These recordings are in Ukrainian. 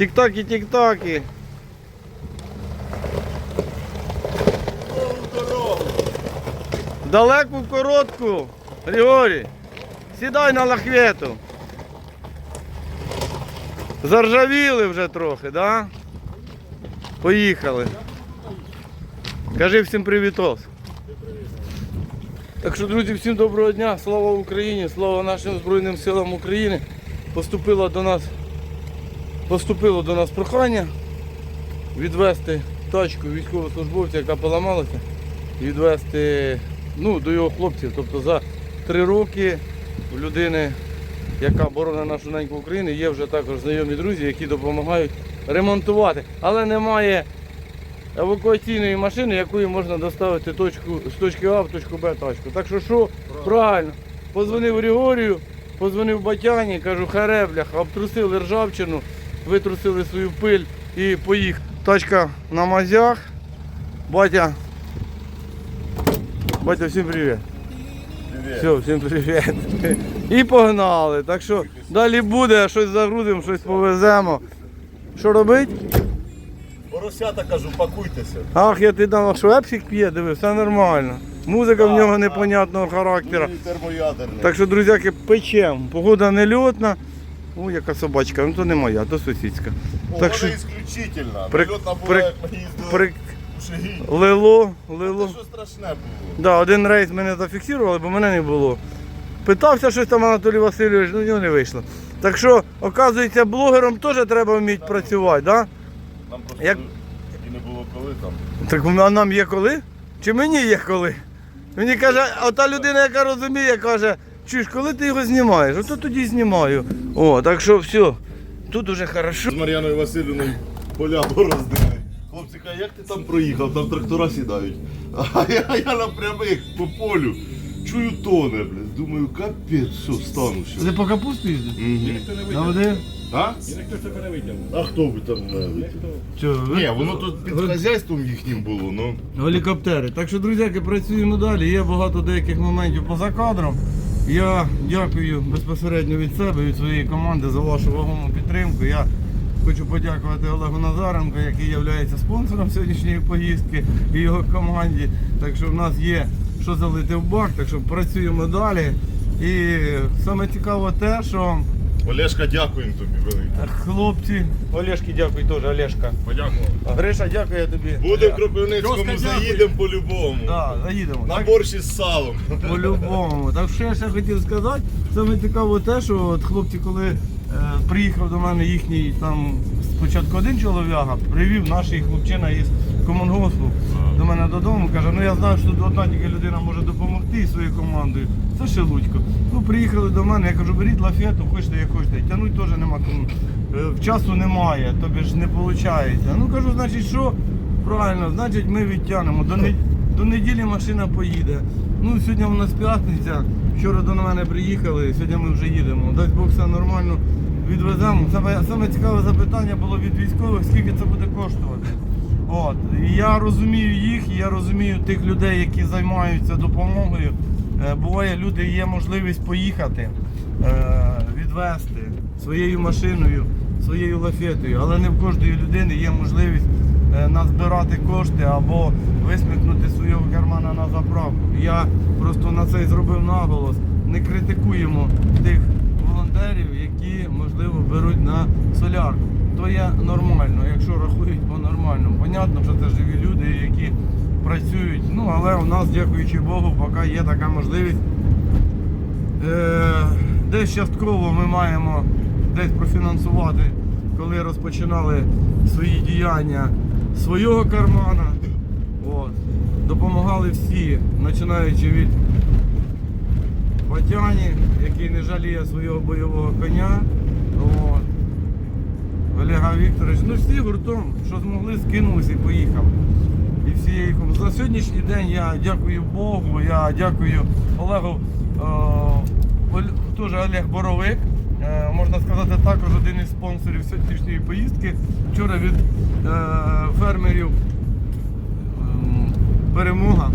Тік-таки, тік-таки. Далеку коротку. Григорій. Сідай на лахвету. Заржавіли вже трохи, да? Поїхали. Кажи всім привітос. Так що, друзі, всім доброго дня, слава Україні, слава нашим Збройним силам України. Поступило до нас, поступило до нас прохання відвести тачку військовослужбовця, яка поламалася, відвести ну, до його хлопців. Тобто за три роки в людини, яка боронить нашу неньку Україну, є вже також знайомі друзі, які допомагають ремонтувати. Але немає евакуаційної машини, якою можна доставити точку, з точки А в точку Б тачку. Так що що? Правильно. Позвонив Григорію, позвонив Батяні, кажу, харе, бляха, обтрусили ржавчину, витрусили свою пиль і поїхав. Тачка на мазях. Батя. Батя, всім привіт. Все, всім привіт. І погнали. Так що далі буде, щось загрузимо, щось повеземо. Що робить? Поросята кажу, пакуйтеся. Ах, я ти дав, що епсик п'є, диви, все нормально. Музика в нього непонятного характеру. Термоядерний. Так що, друзяки, печем. Погода нельотна. О, яка собачка, ну то не моя, то сусідська. О, так що вона ісключительна. при- Нальотна була, при- їздили При... Шегині. Лило, Це що страшне було. Да, один рейс мене зафіксували, бо мене не було. Питався щось там Анатолій Васильович, ну нього не вийшло. Так що, оказується, блогером теж треба вміти працювати, да? Нам просто Як- і не було коли там. Так а нам є коли? Чи мені є коли? Мені каже, ота людина, яка розуміє, каже, чуєш, коли ти його знімаєш? Ото тоді знімаю. О, так що все, тут уже хорошо. З Мар'яною Васильівною поля бороздили. Хлопці кажуть, як ти там проїхав, там трактора сідають. А я, я на прямих по полю. Чую тоне, блядь. Думаю, капець, що стану ще. Ти по капусту їздиш? Мгм. На води? А? А хто ви там не витягнув? Що, ви- Ні, воно тут під хазяйством їхнім було, ну. Гелікоптери. Так що, друзяки, працюємо далі. Є багато деяких моментів поза кадром. Я дякую безпосередньо від себе, від своєї команди за вашу вагому підтримку. Я хочу подякувати Олегу Назаренко, який є спонсором сьогоднішньої поїздки і його команді. Так що в нас є що залити в бак, так що працюємо далі. І саме цікаво те, що Олешка, дякуємо тобі велике. хлопці, Олешки, дякую теж, Олешка. Подякував. Гриша, дякую тобі. Буде в Кропивницькому, Льоска, дякую. заїдемо по-любому. Да, заїдемо. На Так- борщ із салом. По-любому. Так що я ще хотів сказати, саме цікаво те, що от хлопці, коли е, приїхав до мене їхній там спочатку один чолов'яга, привів наш хлопчина із комунгоспу до мене додому, каже, ну я знаю, що тут одна тільки людина може допомогти своєю командою. Це Шелудько. Ну, приїхали до мене, я кажу, беріть лафету, хочете, як хочете. Тянуть теж нема кому. Е, Часу немає, тобі ж не виходить. Ну кажу, значить, що? Правильно, значить ми відтягнемо. До, не- до неділі машина поїде. Ну, сьогодні у нас п'ятниця. Вчора до мене приїхали, сьогодні ми вже їдемо. Дасть Бог все нормально відвеземо. Саме, саме цікаве запитання було від військових, скільки це буде коштувати. От. Я розумію їх, я розумію тих людей, які займаються допомогою. Е, Буває, люди є можливість поїхати, е, відвезти своєю машиною, своєю лафетою, але не в кожної людини є можливість е, назбирати кошти або висмикнути свого кармана на заправку. Я просто на це зробив наголос. Не критикуємо тих волонтерів, які можливо беруть на солярку. То є нормально, якщо рахують по нормальному. Понятно, що це живі люди, які працюють. Ну але у нас, дякуючи Богу, поки є така можливість. Е, десь частково ми маємо десь профінансувати, коли розпочинали свої діяння свого кармана. От. Допомагали всі, починаючи від Батяні, який не жаліє свого бойового коня. От. Олега Вікторович, ну всі гуртом, що змогли, скинулися і поїхали. І ком- За сьогоднішній день я дякую Богу, я дякую Олегу, е, теж Олег Боровик, е, можна сказати, також один із спонсорів сьогоднішньої поїздки. Вчора від е, фермерів ем, перемога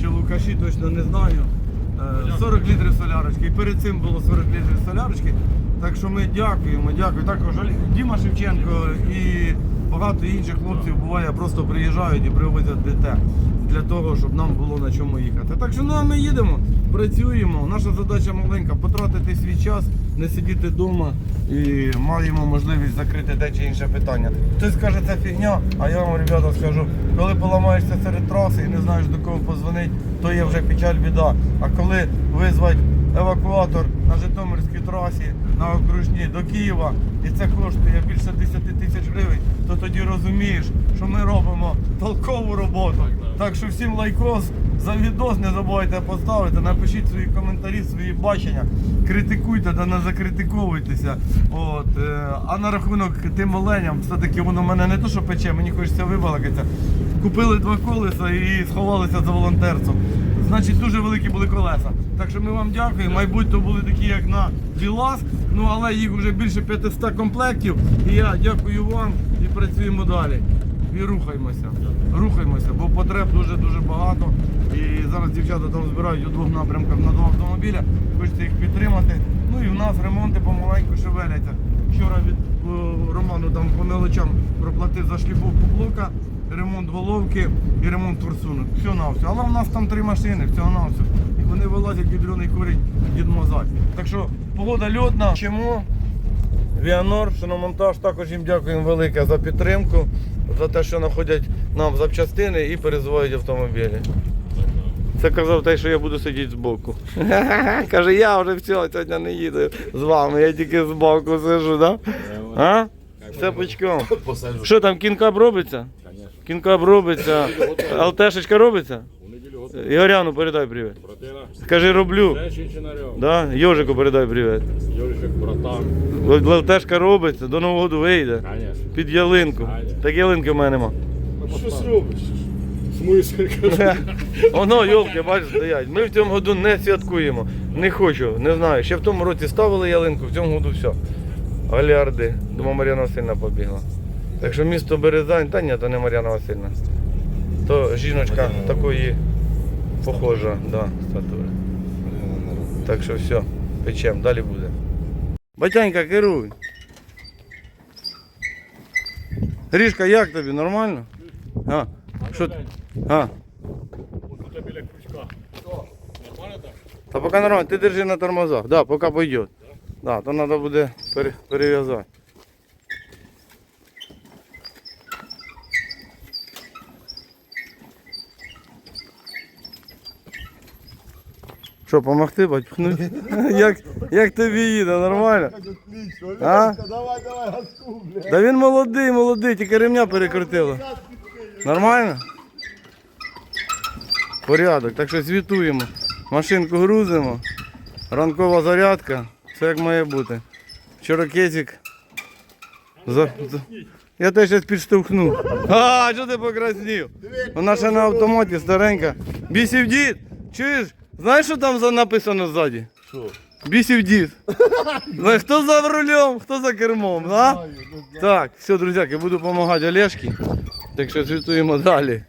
чи Лукаші, точно не знаю. Е, 40 літрів солярочки. І перед цим було 40 літрів солярочки. Так що ми дякуємо, дякую. Також Діма Шевченко і багато інших хлопців буває, просто приїжджають і привозять дітей для того, щоб нам було на чому їхати. Так що ну а ми їдемо, працюємо. Наша задача маленька потратити свій час, не сидіти вдома і маємо можливість закрити те чи інше питання. Хтось скаже, це фігня, а я вам, ребята, скажу, коли поламаєшся серед траси і не знаєш до кого позвонити, то є вже печаль біда. А коли визвати евакуатор на Житомирській трасі на окружні до Києва, і це коштує більше 10 тисяч гривень, то тоді розумієш, що ми робимо толкову роботу. Так що всім лайкос за відос не забувайте поставити, напишіть свої коментарі, свої бачення, критикуйте та не закритиковуйтеся. От, е, а на рахунок тим оленям, все-таки воно мене не то, що пече, мені хочеться вибалакатися. Купили два колеса і сховалися за волонтерством. Значить, дуже великі були колеса. Так що ми вам дякуємо. Майбутньо були такі, як на ВІЛАС, ну але їх вже більше 500 комплектів. І я дякую вам і працюємо далі. І рухаємося. Рухаємося, бо потреб дуже-дуже багато. І зараз дівчата там збирають у двох напрямках на два автомобіля. Хочеться їх підтримати. Ну і в нас ремонти помаленьку шевеляться. Вчора від о, Роману там по мелочам проплатив за шліфовку блока, ремонт головки і ремонт форсунок. Все на все. Але в нас там три машини, всього на все. І вони вилазять відрюний корінь від мозаль. Так що погода льотна. Чому? Віанор, шиномонтаж, також їм дякуємо велике за підтримку, за те, що знаходять нам запчастини і перезувають автомобілі. Це казав те, що я буду сидіти збоку. Каже, я вже все, сьогодні не їду з вами, я тільки збоку сижу, так? Да? А? Все пучком. Що там, кінкап робиться? Кінкап робиться. ЛТшечка робиться? Ігоряну передай привіт. Скажи, роблю. Да? Йожику передай привіт. Юрчик, братан, ЛТшка робиться, до Нового року вийде. Під ялинку. Так ялинки в мене нема. Щось робиш? Воно, йолки, бачиш, стоять. Ми в цьому году не святкуємо. Не хочу, не знаю. Ще в тому році ставили ялинку, в цьому году все. Галярди. Думаю, Мар'яна Васильівна побігла. Так що місто Березань, та ні, то не Мар'яна Васильівна. То жіночка такої похожа, да, статури. Так що все, печем, далі буде. Батянька, керуй. Грішка, як тобі? Нормально? А? Що? А? Тут біля крючка. Нормально так? Та поки нормально, ти держи на тормозах, да, поки пойдет. Да, то треба буде пере- перев'язати. Що, помогти, бать, пхнути? Як, як тобі їде, нормально? А? Давай, давай, газку, блядь. Да він молодий, молодий, тільки ремня перекрутило. Нормально? Порядок, так що звітуємо. Машинку грузимо. Ранкова зарядка. Все як має бути. Чорокезик. За... Я теж зараз підштовхну. А, що ти покраснів? Вона ще на автоматі старенька. Бісів дід, чуєш? Знаєш, що там за- написано ззаді? Що? Бісів дід. Ну, Хто за рулем, хто за кермом, а? Так, все, друзяки, буду допомагати Олешки. Так що звітуємо далі.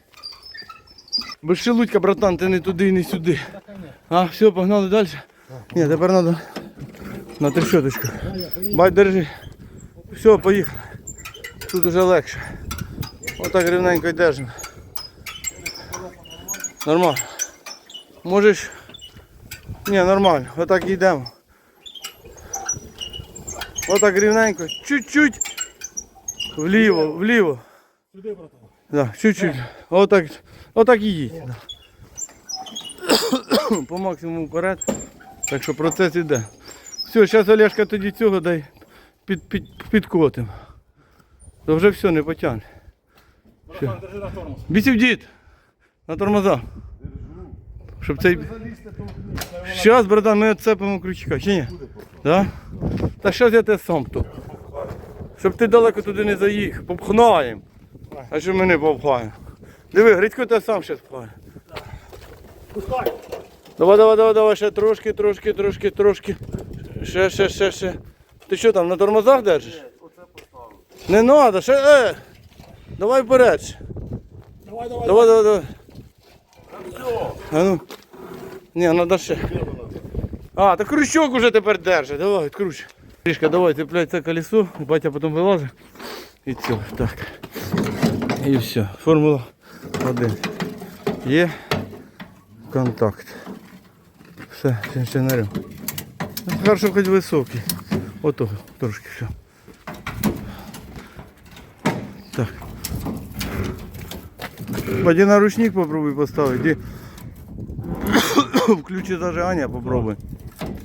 Без шелудька, братан, ти не туди і не сюди. А, все, погнали далі. Ні, тепер треба на трещоточку. Бать, держи. Все, поїхали. Тут уже легше. Отак рівненько й держимо. Нормально. Можеш. Ні, нормально. Отак і йдемо. Отак рівненько. Чуть-чуть. Вліво, вліво. Сюди, братан. Да, чуть-чуть. Отак, отак і їдь. Да. По максимуму вперед. Так що процес іде. Все, зараз Олешка тоді цього дай під, під, підкотим. То вже все, не потягне. Братан, держи на тормоз. Бісів дід. На тормоза. Щоб цей. Щас, братан, ми відцепимо крючка, чи ні? Да? Та щас я те сам тут. Щоб ти далеко туди не заїхав. Попхнаємо. А що ми не попхаємо? Диви, Грицько те сам щас пхає. Пускай. Давай, давай, давай, давай, ще трошки, трошки, трошки, трошки. Ще, ще, ще, ще. Ти що там, на тормозах держиш? Не треба, ще. Е! Давай вперед. ще. Давай, давай. Давай, давай, давай. А ну. Ні, треба ще. А, так крючок уже тепер держи. Давай, відкручуй. Трішка, давай, цепляй це колесо, батя потім вилазить. І все, так. І все. Формула 1. Є контакт. Все, інженерів. Хорошо, хоч високий. Ото трошки все. Пойди на ручник попробуй поставить. И включи зажигание, попробуй.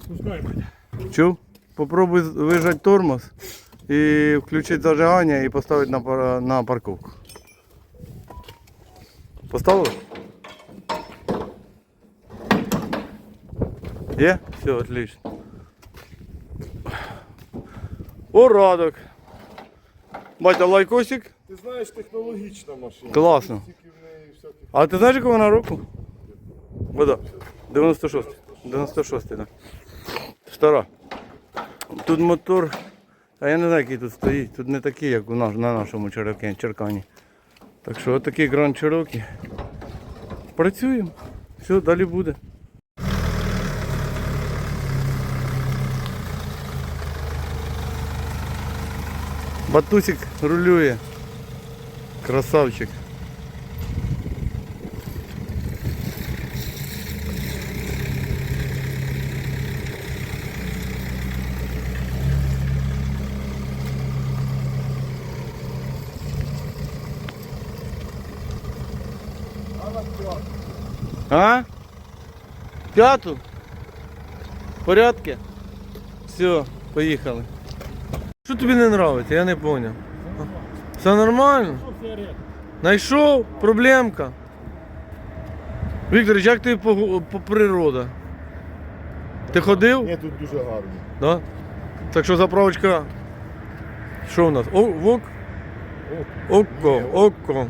Пускай, блядь. Чув? Попробуй вижать тормоз і включити зажигання і поставити на, пара- на парковку. Поставив? Є? Все, отлично. Урадок. Батя лайкосик. Ти знаєш, технологічна машина. Класно. А ти знаєш, якого вона року? Вода. 96. 96, так. Да. Стара. Тут мотор. А я не знаю, який тут стоїть. Тут не такий, як у нас, на нашому Черкані. Так що отакий Гранд Чирокі. Працюємо. Все, далі буде. Батусик рулює. Красавчик. А? П'яту? В порядке? Все, поїхали. Що тобі не подобається? Я не зрозумів. Все нормально? Найшов? Проблемка. Вікторич, як ти по, по природа? Ти ходив? Ні, тут дуже гарно. Да? Так що заправочка. Що у нас? О, вок? Окко, окко.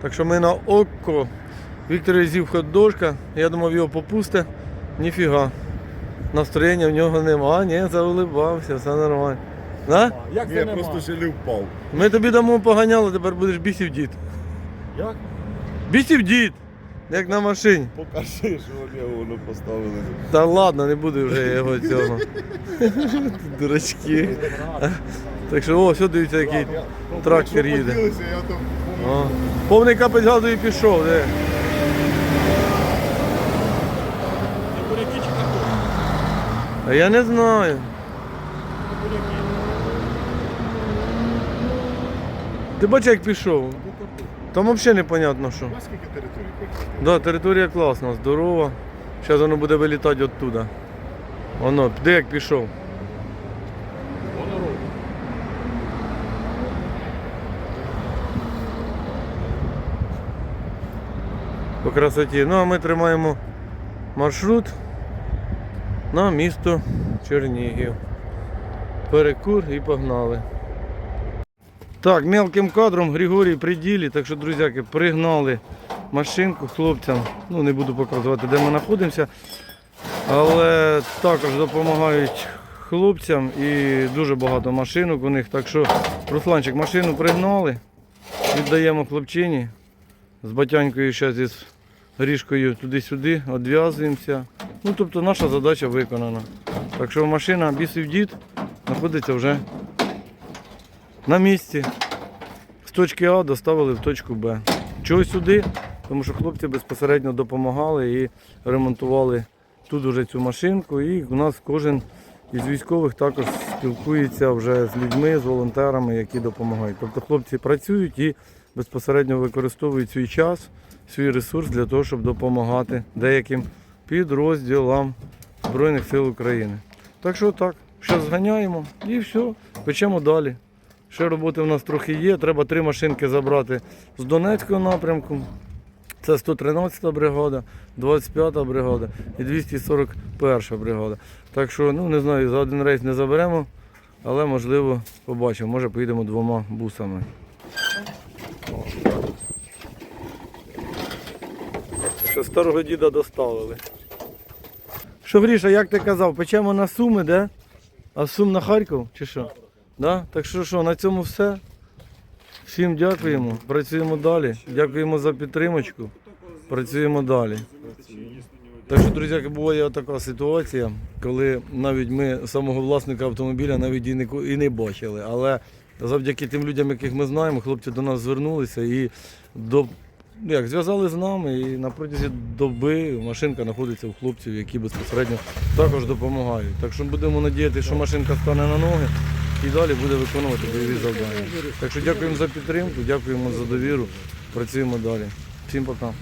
Так що ми на окко. Віктор з'їв хот-дошка. Я думав його попусте. Ніфіга. Настроєння в нього нема. Ні, заулибався, все нормально. Да? Як я просто ще не впав. Ми тобі дамо поганяло, тепер будеш бісів дід. Як? Бісів дід! Як на машині. Покажи, що вони воно поставили. Та ладно, не буду вже його цього. Дурачки. Так що, о, все дивіться, який трактор їде. Поділися, я там О, повний капець газу і пішов, де? А я не знаю. Ти бачиш, як пішов? Там взагалі непонятно що. Знаєш, скільки територій? Да, територія класна, здорова. Зараз воно буде вилітати оттуда. Воно, де як пішов. По красоті. Ну а ми тримаємо маршрут на місто Чернігів. Перекур і погнали. Так, мелким кадром Григорій при ділі, так що, друзяки, пригнали машинку хлопцям. Ну, не буду показувати, де ми знаходимося. Але також допомагають хлопцям і дуже багато машинок у них. Так що, Русланчик, машину пригнали, віддаємо хлопчині. З батянькою зараз із Грішкою туди-сюди, відв'язуємося. Ну, тобто наша задача виконана. Так що машина бісів дід знаходиться вже на місці. З точки А доставили в точку Б. Чого сюди? Тому що хлопці безпосередньо допомагали і ремонтували тут уже цю машинку. І у нас кожен із військових також спілкується вже з людьми, з волонтерами, які допомагають. Тобто хлопці працюють і безпосередньо використовують свій час, свій ресурс для того, щоб допомагати деяким підрозділам Збройних сил України. Так що так, зараз зганяємо і все, печемо далі. Ще роботи в нас трохи є. Треба три машинки забрати з Донецького напрямку. Це 113 бригада, 25 бригада і 241 бригада. Так що, ну не знаю, за один рейс не заберемо, але можливо побачимо. Може поїдемо двома бусами. Що старого діда доставили. Що, Гріша, як ти казав, печемо на Суми, де? А Сум на Харків чи що? Да? Так що що, на цьому все. Всім дякуємо, працюємо далі. Дякуємо за підтримочку. Працюємо далі. Так що, друзі, буває така ситуація, коли навіть ми самого власника автомобіля навіть і не, і не бачили. Але завдяки тим людям, яких ми знаємо, хлопці до нас звернулися і до, ну, як, зв'язали з нами. І на протязі доби машинка знаходиться у хлопців, які безпосередньо також допомагають. Так що будемо надіятися, що машинка стане на ноги і далі буде виконувати бойові завдання. Так що дякуємо за підтримку, дякуємо за довіру. Працюємо далі. Всім пока.